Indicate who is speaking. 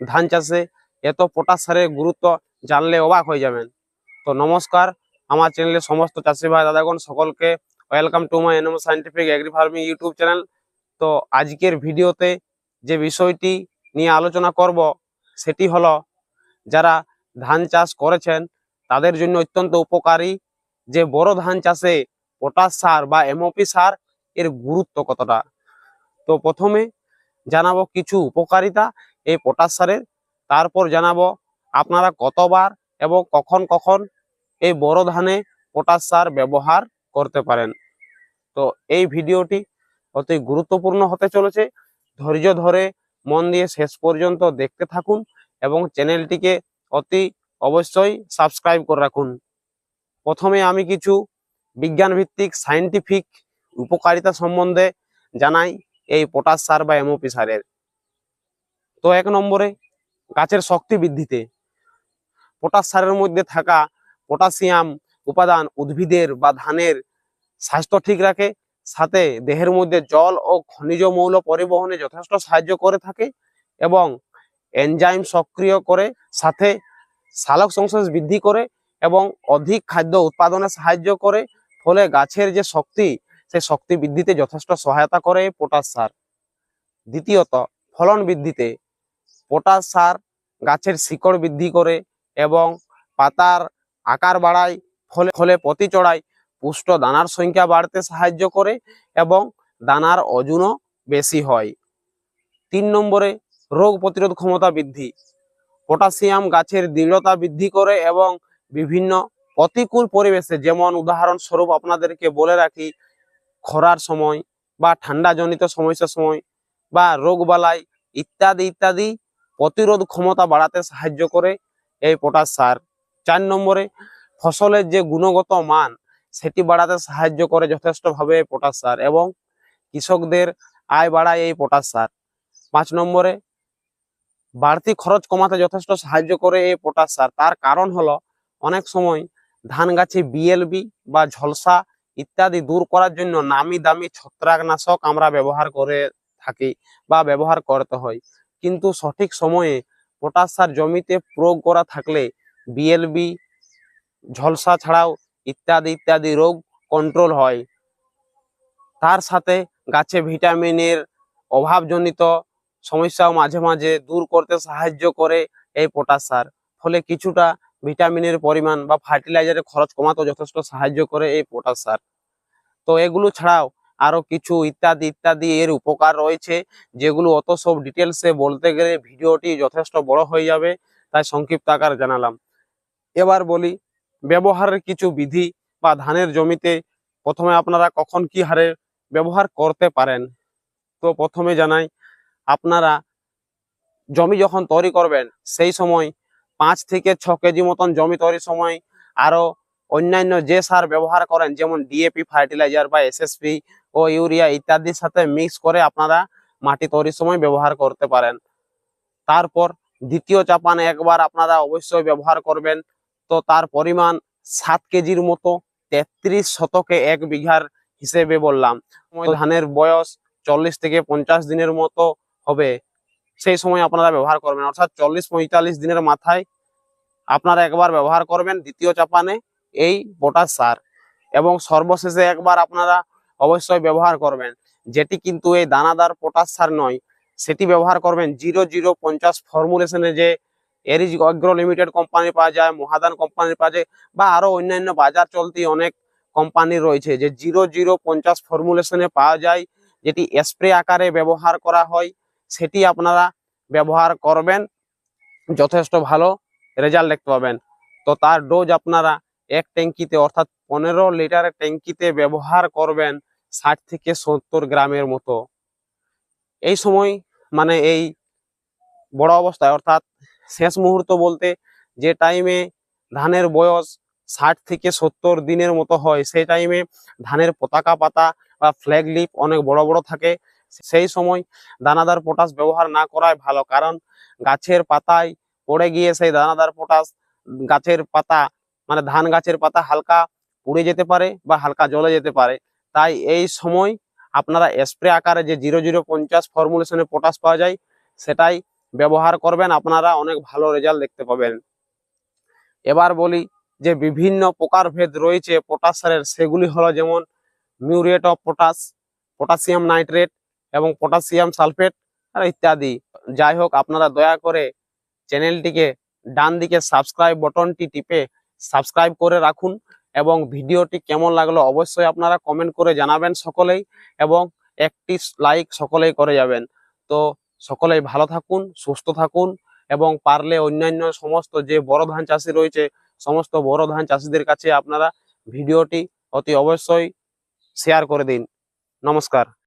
Speaker 1: ধান চাষে এত পটাশ সারের গুরুত্ব জানলে অবাক হয়ে যাবেন। তো নমস্কার, আমার চ্যানেলের সমস্ত চাষি ভাই, দাদাগণ সকলকে welcome to my NM scientific agri farming YouTube channel তো আজকের ভিডিওতে যে বিষয়টি নিয়ে আলোচনা করব, সেটি হলো যারা ধান চাষ করেছেন, তাদের জন্য অত্যন্ত উপকারী যে বড় ধান চাষে পটাশ সার বা এমওপি সার এর গুরুত্ব কতটা। তো প্রথমে জানাব কিছু উপকারিতা এই পটাশ সারের। তারপর জানাব আপনারা কতবার এবং কখন কখন এই বড় ধানে পটাশ সার ব্যবহার করতে পারেন। তো এই ভিডিওটি অতি গুরুত্বপূর্ণ হতে চলেছে। ধৈর্য ধরে মন দিয়ে শেষ পর্যন্ত দেখতে থাকুন এবং চ্যানেলটিকে অতি অবশ্যই সাবস্ক্রাইব করে রাখুন। প্রথমে আমি কিছু বিজ্ঞান ভিত্তিক সায়েন্টিফিক উপকারিতা সম্বন্ধে জানাই এই পটাশ সার বা এমওপি সারের। তো এক নম্বরে গাছের শক্তি বৃদ্ধিতে পটাশ সারের মধ্যে থাকা পটাশিয়াম উপাদান উদ্ভিদের বা ধানের স্বাস্থ্য ঠিক রাখে, সাথে দেহের মধ্যে জল ও খনিজ মৌল পরিবহনে যথেষ্ট সাহায্য করে থাকে এবং এনজাইম সক্রিয় করে, সাথে সালোক সংশ্লেষ বৃদ্ধি করে এবং অধিক খাদ্য উৎপাদনে সাহায্য করে, ফলে গাছের যে শক্তি সে শক্তি বৃদ্ধিতে যথেষ্ট সহায়তা করে পটাশ সার। দ্বিতীয়ত, ফলন বৃদ্ধিতে পটাশ সার গাছের শিকড় বৃদ্ধি করে এবং পাতার আকার বাড়ায়, ফলে ফলে পতি চড়ায়। পুষ্ট দানার সংখ্যা বাড়তে সাহায্য করে এবং দানার ওজনও বেশি হয়। তিন নম্বরে, রোগ প্রতিরোধ ক্ষমতা বৃদ্ধি। পটাশিয়াম গাছের দৃঢ়তা বৃদ্ধি করে এবং বিভিন্ন প্রতিকূল পরিবেশে, যেমন উদাহরণস্বরূপ আপনাদেরকে বলে রাখি, খরার সময় বা ঠান্ডাজনিত সমস্যার সময় বা রোগবালাই ইত্যাদি ইত্যাদি প্রতিরোধ ক্ষমতা বাড়াতে সাহায্য করে এই পটাশ সার। চার নম্বরে, ফসলের যে গুণগত মান, সেটি বাড়াতে সাহায্য করে যথেষ্টভাবে এই পটাশ সার এবং কৃষকদের আয় বাড়ায় এই পটাশ সার। পাঁচ নম্বরে, বাড়তি খরচ কমাতে যথেষ্ট সাহায্য করে এই পটাশ সার। তার কারণ হলো, অনেক সময় ধান গাছে বিএলবি বা ঝলসা ইত্যাদি দূর করার জন্য নামি দামি ছত্রাকনাশক আমরা ব্যবহার করে থাকি বা ব্যবহার করতে হয়। কিন্তু সঠিক সময়ে পটাশ সার জমিতে প্রয়োগ করা থাকলে বিএলবি ঝলসা ছাড়াও ইত্যাদি ইত্যাদি রোগ কন্ট্রোল হয়। তার সাথে গাছে ভিটামিনের অভাবজনিত সমস্যাও মাঝে মাঝে দূর করতে সাহায্য করে এই পটাশ সার। ফলে কিছুটা ভিটামিনের পরিমাণ বা ফার্টিলাইজারের খরচ কমাতেও যথেষ্ট সাহায্য করে এই পটাশ সার। তো এগুলো ছাড়াও আরও কিছু ইত্যাদি ইত্যাদি এর উপকার রয়েছে, যেগুলো অত সব ডিটেলসে বলতে গেলে ভিডিওটি যথেষ্ট বড় হয়ে যাবে, তাই সংক্ষিপ্ত আকার জানালাম। এবার বলি, ব্যবহারের কিছু বিধি বা ধানের জমিতে প্রথমে আপনারা কখন কি হারে ব্যবহার করতে পারেন? তো প্রথমে জানাই, আপনারা জমি যখন তৈরি করবেন, সেই সময় পাঁচ থেকে ছ কেজি মতন জমি তৈরির সময় আরও অন্যান্য যে সার ব্যবহার করেন, যেমন ডিএপি ফার্টিলাইজার বা এসএসপি ও ইউরিয়া ইত্যাদির সাথে মিক্স করে আপনারা মাটি তৈরির সময় ব্যবহার করতে পারেন। তারপর দ্বিতীয় চাপানে একবার আপনারা অবশ্যই ব্যবহার করবেন। তো তার পরিমাণ সাত কেজির মতো, তেত্রিশ শতকে এক বিঘার হিসেবে বললাম। ধানের বয়স চল্লিশ থেকে পঞ্চাশ দিনের মতো হবে। সেই সময় আপনারা ব্যবহার করবেন। অর্থাৎ চল্লিশ পঁয়তাল্লিশ দিনের মাথায় আপনারা একবার ব্যবহার করবেন দ্বিতীয় চাপানে এই পটাশ সার। এবং সর্বশেষে একবার আপনারা অবশ্যই ব্যবহার করবেন। যেটি কিন্তু এই দানাদার পটাশ সার নয়, সেটি ব্যবহার করবেন জিরো জিরো পঞ্চাশ ফর্মুলেশনে যে এরিজ অগ্রো লিমিটেড কোম্পানি পাওয়া যায়, মহাদান কোম্পানি পাওয়া যায়, বা আরও অন্যান্য বাজার চলতি অনেক কোম্পানি রয়েছে যে জিরো জিরো পঞ্চাশ ফর্মুলেশনে পাওয়া যায়, যেটি স্প্রে আকারে ব্যবহার করা হয়, সেটি আপনারা ব্যবহার করবেন, যথেষ্ট ভালো রেজাল্ট দেখতে পাবেন। তো তার ডোজ আপনারা এক ট্যাঙ্কিতে, অর্থাৎ পনেরো লিটারের ট্যাঙ্কিতে ব্যবহার করবেন ষাট থেকে সত্তর গ্রামের মতো। এই সময় মানে এই বড় অবস্থায়, অর্থাৎ শেষ মুহূর্ত বলতে যে টাইমে ধানের বয়স ষাট থেকে সত্তর দিনের মতো হয়, সেই টাইমে ধানের পতাকা পাতা বা ফ্ল্যাগ লিপ অনেক বড় বড় থাকে। সেই সময় দানাদার পটাশ ব্যবহার না করাই ভালো, কারণ গাছের পাতায় পড়ে গিয়ে সেই দানাদার পটাশ গাছের পাতা মানে ধান গাছের পাতা হালকা পুড়ে যেতে পারে বা হালকা জ্বলে যেতে পারে। তাই এই সময় আপনারা স্প্রে আকারে যে জিরো জিরো পঞ্চাশ ফর্মুলেশনে পটাশ পাওয়া যায়, সেটাই ব্যবহার করবেন। আপনারা অনেক ভালো রেজাল্ট দেখতে পাবেন। এবার বলি যে বিভিন্ন প্রকারভেদ রয়েছে পটাশ সারের। সেগুলি হলো যেমন muriate of potash potassium nitrate এবং পটাশিয়াম সালফেট আর ইত্যাদি। যাই হোক, আপনারা দয়া করে চ্যানেলটিকে ডান দিকে সাবস্ক্রাইব বটনটি টিপে সাবস্ক্রাইব করে রাখুন এবং ভিডিওটি কেমন লাগল অবশ্যই আপনারা কমেন্ট করে জানাবেন সকলেই এবং একটি লাইক সকলেই করে যাবেন। তো সকলেই ভালো থাকুন, সুস্থ থাকুন এবং পারলে অন্যান্য সমস্ত যে বড় ধান চাষি রয়েছে, সমস্ত বড় ধান চাষিদের কাছে আপনারা ভিডিওটি অতি অবশ্যই শেয়ার করে দিন। নমস্কার।